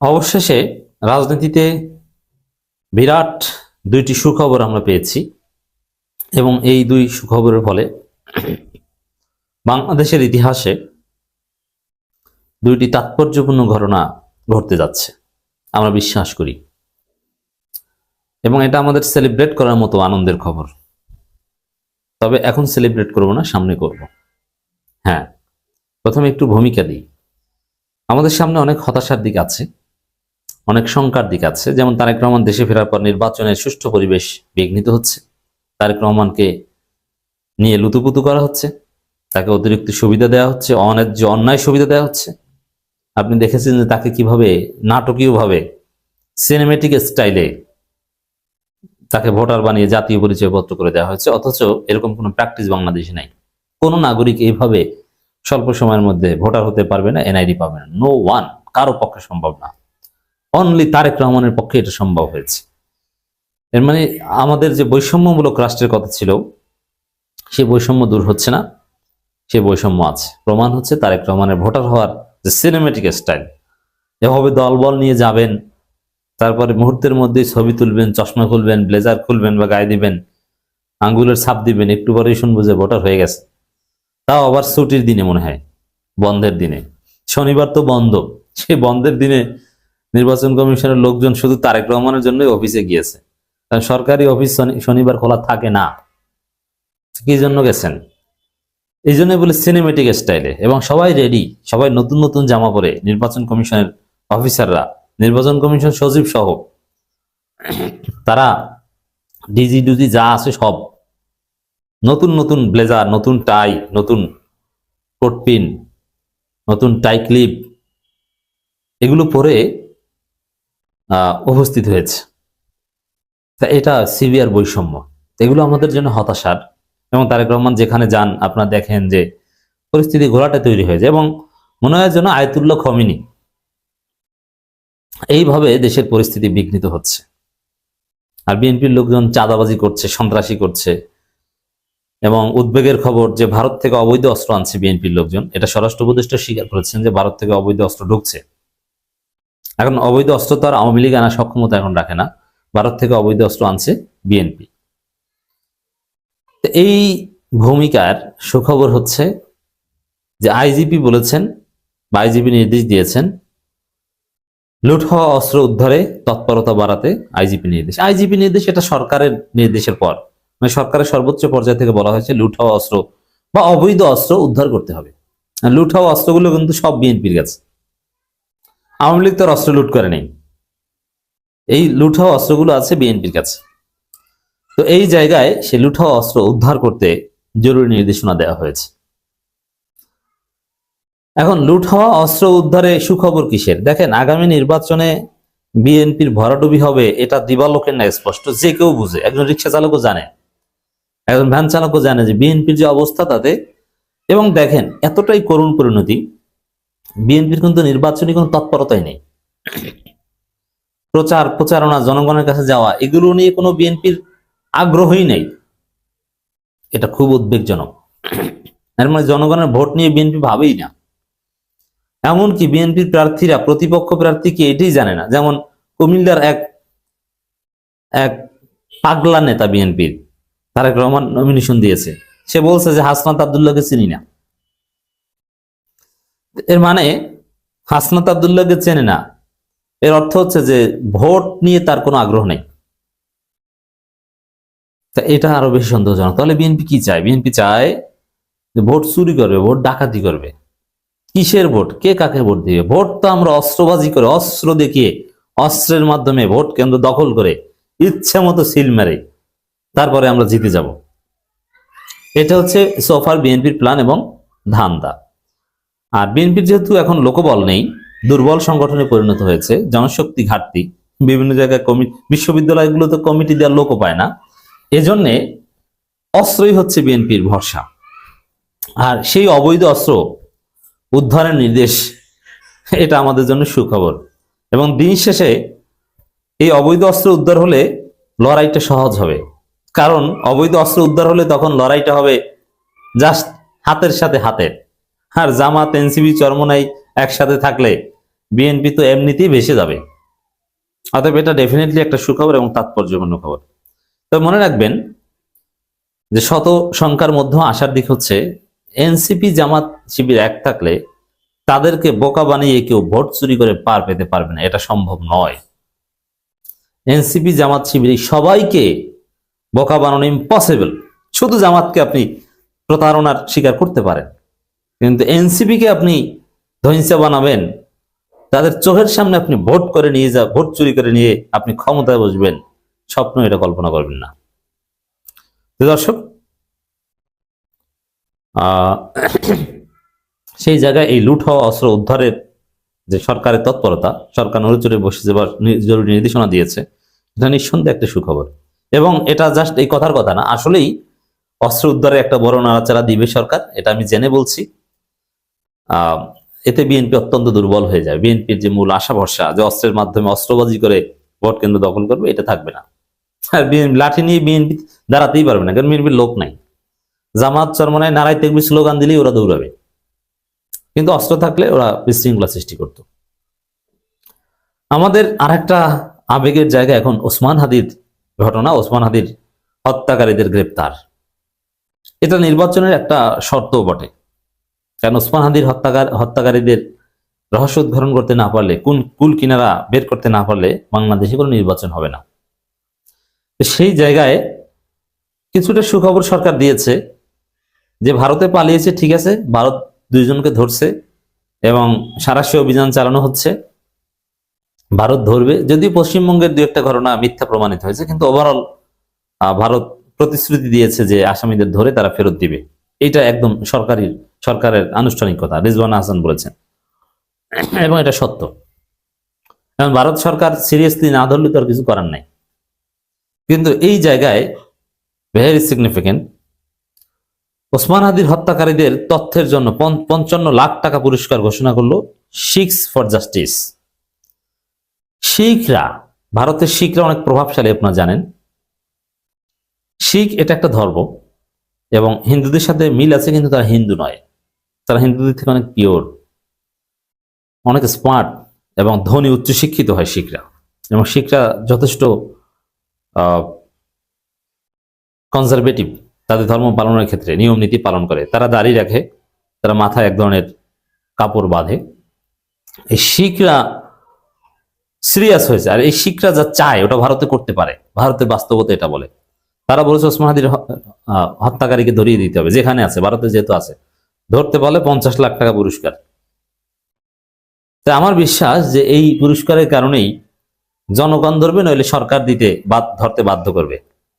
অবশেষে রাজনীতিতে বিরাট দুইটি সুখবর আমরা পেয়েছি এবং এই দুই সুখবরের ফলে বাংলাদেশের ইতিহাসে দুইটি তাৎপর্যপূর্ণ ঘটনা ঘটতে যাচ্ছে, আমরা বিশ্বাস করি। এবং এটা আমাদের সেলিব্রেট করার মতো আনন্দের খবর। তবে এখন সেলিব্রেট করব না, সামনে করব। হ্যাঁ প্রথমে একটু ভূমিকা দিই। আমাদের সামনে অনেক হতাশার দিক আছে। অনেক শঙ্কার দিক আছে। যেমন তারেক রহমান দেশে ফেরার পর নির্বাচনের সুষ্ঠু পরিবেশ বিঘ্নিত হচ্ছে। তারেক রহমানকে নিয়ে লুতুপুতু করা হচ্ছে। তাকে অতিরিক্ত সুবিধা দেওয়া হচ্ছে অন্যায্য অন্যায় সুবিধা দেওয়া হচ্ছে। আপনি দেখেছেন যে তাকে কীভাবে নাটকীয়ভাবে সিনেমেটিক স্টাইলে তাকে ভোটার বানিয়ে জাতীয় পরিচয়পত্র করে দেওয়া হয়েছে। অথচ এরকম কোনো প্র্যাকটিস বাংলাদেশে নাই। কোনো নাগরিক এইভাবে স্বল্প সময়ের মধ্যে ভোটার হতে পারবে না, এনআইডি পাবে না। নো ওয়ান কারও পক্ষে সম্ভব না। অনলি তারেক রহমানের পক্ষে এটা সম্ভব হয়েছে। এর মানে আমাদের যে বৈষম্যমূলক রাষ্ট্রের কথা ছিল, সে বৈষম্য দূর হচ্ছে না, সে বৈষম্য আছে। প্রমাণ হচ্ছে তারেক রহমানের ভোটার হওয়ার যে সিনেমেটিক স্টাইল এভাবে দলবল নিয়ে যাবেন, তারপরে মুহূর্তের মধ্যে ছবি তুলবেন, চশমা খুলবেন, ব্লেজার খুলবেন বা গায়ে দিবেন, আঙ্গুলের ছাপ দিবেন, একটু পরেই শুনব যে ভোটার হয়ে গেছে। তাও আবার ছুটির দিনে মনে হয়, বন্ধের দিনে। শনিবার তো বন্ধ, সেই বন্ধের দিনে নির্বাচন কমিশনের লোকজন শুধু তারেক রহমানের জন্যই অফিসে গিয়েছে। কারণ সরকারি অফিস শনিবার খোলা থাকে না। কি জন্য গেছেন? এই জন্য বলে সিনেমেটিক স্টাইলে এবং সবাই রেডি সবাই নতুন নতুন জামা পরে নির্বাচন কমিশনের অফিসাররা নির্বাচন কমিশন সচিব সহ। তারা ডিজি ডুজি যা আছে সব। নতুন নতুন ব্লেজার, নতুন টাই নতুন কোটপিন নতুন টাই ক্লিপ এগুলো পরে উপস্থিত হয়েছে। তা এটা সিভিয়ার বৈষম্য। এগুলো আমাদের জন্য হতাশার। এবং তারেক রহমান যেখানে যান, আপনারা দেখেন যে পরিস্থিতি ঘোলাটে তৈরি হয়ে যায় এবং মনে হয় যেন আয়তুল্লাহ খমিনি এইভাবে দেশের পরিস্থিতি বিঘ্নিত হচ্ছে। আর বিএনপির লোকজন চাঁদাবাজি করছে, সন্ত্রাসী করছে এবং উদ্বেগের খবর যে ভারত থেকে অবৈধ অস্ত্র আনছে বিএনপির লোকজন, এটা স্বরাষ্ট্র উপদেষ্টা স্বীকার করেছেন যে ভারত থেকে অবৈধ অস্ত্র ঢুকছে। এখন অবৈধ অস্ত্র তো আর আওয়ামী লীগ আনার সক্ষমতা এখন রাখে না। ভারত থেকে অবৈধ অস্ত্র আনছে বিএনপি। এই ভূমিকার সুখবর হচ্ছে যে আইজিপি বলেছেন বা আইজিপি নির্দেশ দিয়েছেন, লুট হওয়া অস্ত্র উদ্ধারে তৎপরতা বাড়াতে আইজিপি নির্দেশ। আইজিপি নির্দেশ এটা সরকারের নির্দেশের পর। মানে সরকারের সর্বোচ্চ পর্যায় থেকে বলা হয়েছে লুট হওয়া অস্ত্র বা অবৈধ অস্ত্র উদ্ধার করতে হবে। লুট হওয়া অস্ত্রগুলো কিন্তু সব বিএনপির কাছে। আওয়ামী লীগ তার অস্ত্র লুট করে নেই। এই লুট অস্ত্রগুলো আছে বিএনপির কাছে। তো এই জায়গায় সে হওয়া অস্ত্র উদ্ধার করতে জরুরি নির্দেশনা দেওয়া হয়েছে। এখন লুট হওয়া অস্ত্র উদ্ধারে সুখবর কিসের? দেখেন, আগামী নির্বাচনে বিএনপির ভরাডুবি হবে, এটা দিবালোকের না স্পষ্ট। যে কেউ বুঝে, একজন রিক্সা চালকও জানে। একজন ভ্যান চালকও জানে যে বিএনপির যে অবস্থা তাতে। এবং দেখেন, এতটাই করুণ পরিণতি বিএনপির কিন্তু নির্বাচনী কোনো তৎপরতাই নেই। প্রচার, প্রচারণা, জনগণের কাছে যাওয়া, এগুলো নিয়ে কোনো বিএনপির আগ্রহই নেই। এটা খুব উদ্বেগজনক। এর মানে জনগণের ভোট নিয়ে বিএনপি ভাবেই না। এমনকি বিএনপির প্রার্থীরা, প্রতিপক্ষ প্রার্থীকে এটাই জানে না? যেমন কুমিল্লার এক এক পাগলা নেতা বিএনপির, তারেক রহমান নমিনেশন দিয়েছে। সে বলছে যে হাসনাত আবদুল্লাহকে চিনি না। এর মানে হাসনাত আবদুল্লাহকে চেনে না, এর অর্থ হচ্ছে যে ভোট নিয়ে তার কোনো আগ্রহ নেই। এটা আরও বেশি সন্দেহজনক। তাহলে বিএনপি কি চায়? বিএনপি চায় যে ভোট চুরি করবে, ভোট ডাকাতি করবে। কিসের ভোট? কে কাকে ভোট দিবে? ভোট তো আমরা অস্ত্রবাজি করে, অস্ত্র দেখিয়ে, অস্ত্রের মাধ্যমে ভোট কেন্দ্র দখল করে, ইচ্ছে মতো সিল মেরে, তারপরে আমরা জিতে যাব। এটা হচ্ছে সোফার বিএনপির প্ল্যান এবং ধান্দা। আর বিএনপির যেহেতু এখন লোকবল নেই, দুর্বল সংগঠনে পরিণত হয়েছে, জনশক্তি ঘাটতি, বিভিন্ন জায়গায় কমিটি বিশ্ববিদ্যালয়গুলোতে কমিটি দেওয়ার লোকও পায় না। এজন্যে অস্ত্রই হচ্ছে বিএনপির ভরসা। আর সেই অবৈধ অস্ত্র উদ্ধারের নির্দেশ, এটা আমাদের জন্য সুখবর। এবং দিন শেষে এই অবৈধ অস্ত্র উদ্ধার হলে লড়াইটা সহজ হবে। কারণ অবৈধ অস্ত্র উদ্ধার হলে তখন লড়াইটা হবে জাস্ট হাতের সাথে হাতের। আর জামাত এনসিবি চরমনাই একসাথে থাকলে বিএনপি তো এমনিতেই ভেসে যাবে। অতএব এটা ডেফিনেটলি একটা সুখবর এবং তাৎপর্যপূর্ণ খবর। তবে মনে রাখবেন যে শত সংখ্যার মধ্যে আসার দিক হচ্ছে, এনসিপি, জামাত, শিবির এক থাকলে তাদেরকে বোকা বানিয়ে কেউ ভোট চুরি করে পার পেতে পারবে না, এটা সম্ভব নয়। এনসিপি, জামাত, শিবির সবাইকে বোকা বানানো ইম্পসিবল শুধু জামাতকে আপনি প্রতারণার শিকার করতে পারেন। কিন্তু এনসিপিকে আপনি ধৈর্যা বানাবেন, তাদের চোখের সামনে আপনি ভোট করে নিয়ে যা, ভোট চুরি করে নিয়ে আপনি ক্ষমতায় বসবেন, স্বপ্ন এটা কল্পনা করবেন না। দর্শক সেই জায়গায় এই লুট হওয়া অস্ত্র উদ্ধারের যে সরকারের তৎপরতা, সরকার নড়েচড়ে বসে যাবার জরুরি নির্দেশনা দিয়েছে, এটা নিঃসন্দেহে একটা সুখবর। এবং এটা জাস্ট এই কথার কথা না, আসলেই অস্ত্র উদ্ধারে একটা বড় নাড়াচাড়া দিবে সরকার, এটা আমি জেনে বলছি। এতে বিএনপি অত্যন্ত দুর্বল হয়ে যায়। বিএনপির যে মূল আশা ভরসা যে অস্ত্রের মাধ্যমে অস্ত্রবাজি করে ভোট কেন্দ্র দখল করবে, এটা থাকবে না। আর লাঠি নিয়ে বিএনপি দাঁড়াতেই পারবে না, কারণ বিএনপির লোক নাই। জামাত চরমনায় নারায় তেকবি স্লোগান দিলেই ওরা দৌড়াবে। কিন্তু অস্ত্র থাকলে ওরা বিশৃঙ্খলা সৃষ্টি করত। আমাদের আরেকটা আবেগের জায়গা এখন ওসমান হাদির ঘটনা, ওসমান হাদির হত্যাকারীদের গ্রেপ্তার। এটা নির্বাচনের একটা শর্ত বটে। কারণ ওসমান হাদির হত্যাকার হত্যাকারীদের রহস্য উদ্ঘাটন করতে না পারলে, কোন কুল কিনারা বের করতে না পারলে বাংলাদেশে কোনো নির্বাচন হবে না। সেই জায়গায় কিছুটা সুখবর সরকার দিয়েছে যে ভারতে পালিয়েছে, ঠিক আছে, ভারত দুইজনকে ধরছে এবং সারাশি অভিযান চালানো হচ্ছে। ভারত ধরবে, যদিও পশ্চিমবঙ্গের দু একটা ঘটনা মিথ্যা প্রমাণিত হয়েছে, কিন্তু ওভারঅল ভারত প্রতিশ্রুতি দিয়েছে যে আসামিদের ধরে তারা ফেরত দিবে। এটা একদম সরকারি সরকারের আনুষ্ঠানিকতা, রিজওয়ান হাসান বলেছেন। এবং এটা সত্য। কারণ ভারত সরকার সিরিয়াসলি না ধরলে তো আর কিছু করার নাই। কিন্তু এই জায়গায় ভেরি সিগনিফিকেন্ট ওসমান হাদির হত্যাকারীদের তথ্যের জন্য পঞ্চ- পঞ্চান্ন লাখ টাকা পুরস্কার ঘোষণা করল শিখস ফর জাস্টিস। শিখরা, ভারতের শিখরা অনেক প্রভাবশালী আপনারা জানেন। শিখ এটা একটা ধর্ম এবং হিন্দুদের সাথে মিল আছে কিন্তু তারা হিন্দু নয়। তারা হিন্দুদের থেকে অনেক পিওর অনেক স্মার্ট এবং ধনী, উচ্চশিক্ষিত হয় শিখরা। এবং শিখরা যথেষ্ট কনজারভেটিভ তাদের ধর্ম পালনের ক্ষেত্রে, নিয়ম নীতি পালন করে। তারা দাড়ি রাখে, তারা মাথায় এক ধরনের কাপড় বাঁধে। এই শিখরা সিরিয়াস হয়েছে। আর এই শিখরা যা চায়, ওটা ভারতে করতে পারে। ভারতের বাস্তবতা এটা বলে। তারা বলেছে, ওসমান হাদির হত্যাকারীকে ধরিয়ে দিতে হবে। যেখানে আছে, ভারতে যেহেতু আছে ধরতে পারলে পঞ্চাশ লাখ টাকা পুরস্কার। তো আমার বিশ্বাস যে এই পুরস্কারের কারণেই জনগণ ধরবে, নইলে সরকার দিতে ধরতে বাধ্য করবে।